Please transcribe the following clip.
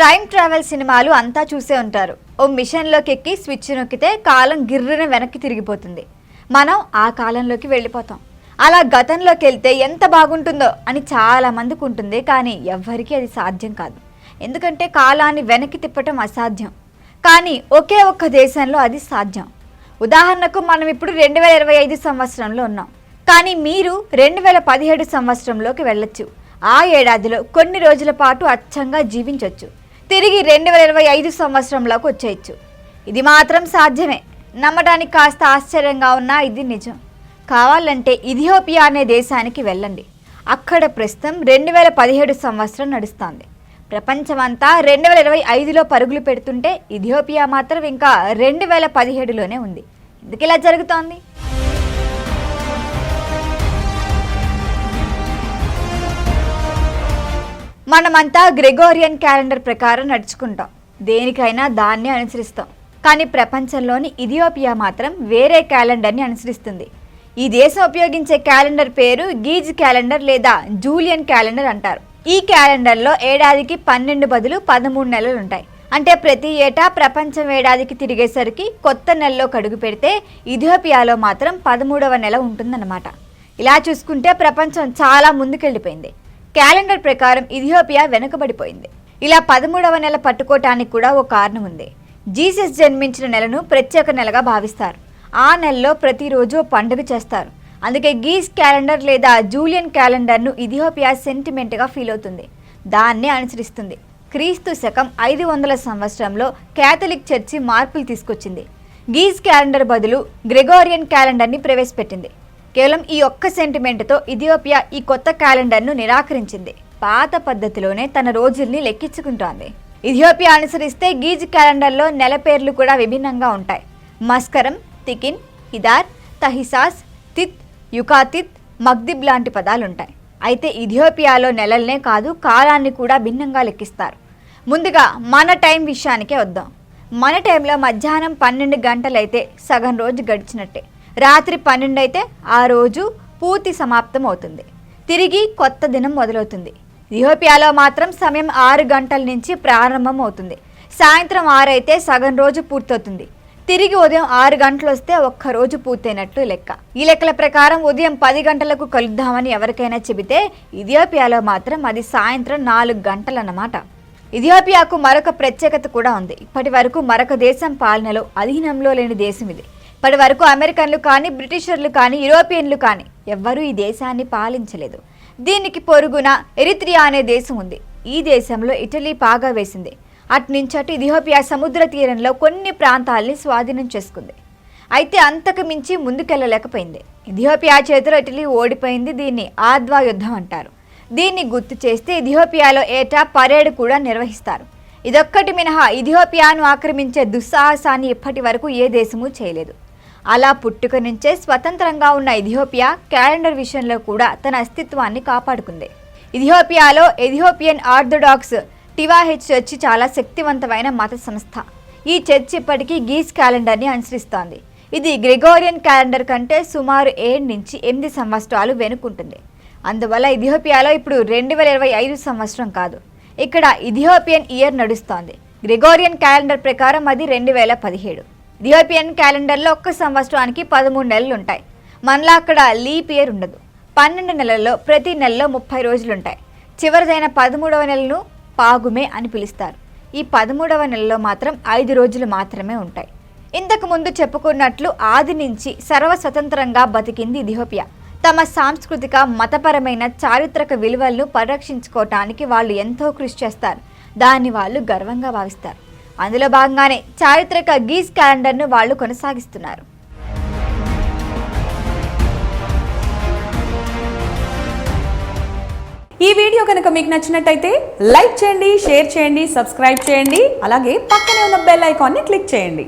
Time travel సినిమాలు అంతా చూసే ఉంటారు. ఓ మిషన్లోకి ఎక్కి స్విచ్ నొక్కితే కాలం గిర్రున వెనక్కి తిరిగిపోతుంది. మనం ఆ కాలంలోకి వెళ్ళిపోతాం. అలా గతంలోకి వెళ్తే ఎంత బాగుంటుందో అని చాలా మందికి ఉంటుంది కానీ ఎవ్వరికీ అది సాధ్యం కాదు. ఎందుకంటే కాలాన్ని వెనక్కి తిప్పటం అసాధ్యం. కానీ ఒకే ఒక్క దేశంలో అది సాధ్యం. ఉదాహరణకు మనం ఇప్పుడు రెండు వేల ఇరవై ఐదు సంవత్సరంలో ఉన్నాం. కానీ మీరు రెండు వేల పదిహేడు సంవత్సరంలోకి వెళ్ళొచ్చు. ఆ ఏడాదిలో కొన్ని రోజుల పాటు అచ్చంగా జీవించవచ్చు తిరిగి రెండు వేల ఇరవై ఐదు సంవత్సరంలోకి వచ్చేయచ్చు. ఇది మాత్రం సాధ్యమే. నమ్మడానికి కాస్త ఆశ్చర్యంగా ఉన్నా ఇది నిజం. కావాలంటే ఇథియోపియా అనే దేశానికి వెళ్ళండి. అక్కడ ప్రస్తుతం రెండు వేల పదిహేడు సంవత్సరం నడుస్తోంది. ప్రపంచమంతా రెండు వేల ఇరవై ఐదులో పరుగులు పెడుతుంటే ఇథియోపియా మాత్రం ఇంకా రెండు వేల పదిహేడులోనే ఉంది. ఎందుకు ఇలా జరుగుతోంది? మనమంతా గ్రెగోరియన్ క్యాలెండర్ ప్రకారం నడుచుకుంటాం. దేనికైనా దాన్ని అనుసరిస్తాం. కానీ ప్రపంచంలోని ఇథియోపియా మాత్రం వేరే క్యాలెండర్ని అనుసరిస్తుంది. ఈ దేశం ఉపయోగించే క్యాలెండర్ పేరు గీజ్ క్యాలెండర్ లేదా జూలియన్ క్యాలెండర్ అంటారు. ఈ క్యాలెండర్లో ఏడాదికి పన్నెండు బదులు పదమూడు నెలలు ఉంటాయి. అంటే ప్రతి ఏటా ప్రపంచం ఏడాదికి తిరిగేసరికి కొత్త నెలలో కడుగు పెడితే ఇథియోపియాలో మాత్రం పదమూడవ నెల ఉంటుందన్నమాట. ఇలా చూసుకుంటే ప్రపంచం చాలా ముందుకెళ్ళిపోయింది. క్యాలెండర్ ప్రకారం ఇథియోపియా వెనుకబడిపోయింది. ఇలా పదమూడవ నెల పట్టుకోవటానికి కూడా ఓ కారణం ఉంది. జీసస్ జన్మించిన నెలను ప్రత్యేక నెలగా భావిస్తారు. ఆ నెలలో ప్రతిరోజు పండుగ చేస్తారు. అందుకే గీస్ క్యాలెండర్ లేదా జూలియన్ క్యాలెండర్ను ఇథియోపియా సెంటిమెంట్గా ఫీల్ అవుతుంది. దాన్ని అనుసరిస్తుంది. క్రీస్తు శకం ఐదు వందల సంవత్సరంలో క్యాథలిక్ చర్చి మార్పులు తీసుకొచ్చింది. గీజ్ క్యాలెండర్ బదులు గ్రెగోరియన్ క్యాలెండర్ని ప్రవేశపెట్టింది. కేవలం ఈ ఒక్క సెంటిమెంట్తో ఇథియోపియా ఈ కొత్త క్యాలెండర్ను నిరాకరించింది. పాత పద్ధతిలోనే తన రోజుల్ని లెక్కించుకుంటోంది. ఇథియోపియా అనుసరిస్తే గీజ్ క్యాలెండర్లో నెల పేర్లు కూడా విభిన్నంగా ఉంటాయి. మస్కరం తికిన్ హిదార్ తహిసాస్ తిత్ యుకాతిత్ మగ్దిబ్ లాంటి పదాలుంటాయి. అయితే ఇథియోపియాలో నెలల్నే కాదు కాలాన్ని కూడా భిన్నంగా లెక్కిస్తారు. ముందుగా మన టైం విషయానికే వద్దాం. మన టైంలో మధ్యాహ్నం పన్నెండు గంటలైతే సగం రోజు గడిచినట్టే. రాత్రి పన్నెండు అయితే ఆ రోజు పూర్తి సమాప్తం అవుతుంది తిరిగి కొత్త దినం మొదలవుతుంది. ఇథియోపియాలో మాత్రం సమయం ఆరు గంటల నుంచి ప్రారంభం అవుతుంది సాయంత్రం ఆరు అయితే సగం రోజు పూర్తవుతుంది. తిరిగి ఉదయం ఆరు గంటలు వస్తే ఒక్క రోజు పూర్తయినట్లు లెక్క. ఈ లెక్కల ప్రకారం ఉదయం పది గంటలకు కలుద్దామని ఎవరికైనా చెబితే ఇథియోపియాలో మాత్రం అది సాయంత్రం నాలుగు గంటలన్నమాట. ఇథియోపియాకు మరొక ప్రత్యేకత కూడా ఉంది. ఇప్పటి వరకు మరొక దేశం పాలనలో అధీనంలో లేని దేశం ఇది. ఇప్పటి వరకు అమెరికన్లు కానీ బ్రిటిషర్లు కానీ యూరోపియన్లు కానీ ఎవ్వరూ ఈ దేశాన్ని పాలించలేదు. దీనికి పొరుగున ఎరిత్రియా అనే దేశం ఉంది. ఈ దేశంలో ఇటలీ పాగా వేసింది. అటు అటు ఇథియోపియా సముద్ర తీరంలో కొన్ని ప్రాంతాల్ని స్వాధీనం చేసుకుంది. అయితే అంతకు మించి ముందుకెళ్ళలేకపోయింది ఇథియోపియా చేతిలో ఇటలీ ఓడిపోయింది దీన్ని ఆద్వా యుద్ధం అంటారు. దీన్ని గుర్తు చేస్తే ఇథియోపియాలో ఏటా పరేడ్ కూడా నిర్వహిస్తారు. ఇదొక్కటి మినహా ఇథియోపియాను ఆక్రమించే దుస్సాహసాన్ని ఇప్పటి వరకు ఏ దేశమూ చేయలేదు. అలా పుట్టుక నుంచే స్వతంత్రంగా ఉన్న ఇథియోపియా క్యాలెండర్ విషయంలో కూడా తన అస్తిత్వాన్ని కాపాడుకుంది. ఇథియోపియాలో ఎథియోపియన్ ఆర్థోడాక్స్ టివాహెచ్ చర్చి చాలా శక్తివంతమైన మత సంస్థ. ఈ చర్చ్ ఇప్పటికీ గీస్ క్యాలెండర్ని అనుసరిస్తోంది. ఇది గ్రెగోరియన్ క్యాలెండర్ కంటే సుమారు ఏడు నుంచి ఎనిమిది సంవత్సరాలు వెనుకుంటుంది. అందువల్ల ఇథియోపియాలో ఇప్పుడు రెండు వేల ఇరవై ఐదు సంవత్సరం కాదు. ఇక్కడ ఇథియోపియన్ ఇయర్ నడుస్తోంది. గ్రెగోరియన్ క్యాలెండర్ ప్రకారం అది రెండు వేల పదిహేడు. యూరోపియన్ క్యాలెండర్లో ఒక్క సంవత్సరానికి పదమూడు నెలలు ఉంటాయి. మనలా అక్కడ లీప్ ఇయర్ ఉండదు. పన్నెండు నెలల్లో ప్రతి నెలలో ముప్పై రోజులు ఉంటాయి. చివరిదైన పదమూడవ నెలను పాగుమే అని పిలుస్తారు. ఈ పదమూడవ నెలలో మాత్రం ఐదు రోజులు మాత్రమే ఉంటాయి. ఇంతకు ముందు చెప్పుకున్నట్లు ఆది నుంచి సర్వస్వతంత్రంగా బతికింది ఇథియోపియా. తమ సాంస్కృతిక మతపరమైన చారిత్రక విలువలను పరిరక్షించుకోవటానికి వాళ్ళు ఎంతో కృషి చేస్తారు. దాన్ని వాళ్ళు గర్వంగా భావిస్తారు. అందులో భాగంగానే చారిత్రక గీజ్ క్యాలెండర్ను వాళ్ళు కొనసాగిస్తున్నారు. ఈ వీడియో కనుక మీకు నచ్చినట్టయితే లైక్ చేయండి షేర్ చేయండి సబ్స్క్రైబ్ చేయండి అలాగే పక్కనే ఉన్న బెల్ ఐకాన్ని క్లిక్ చేయండి.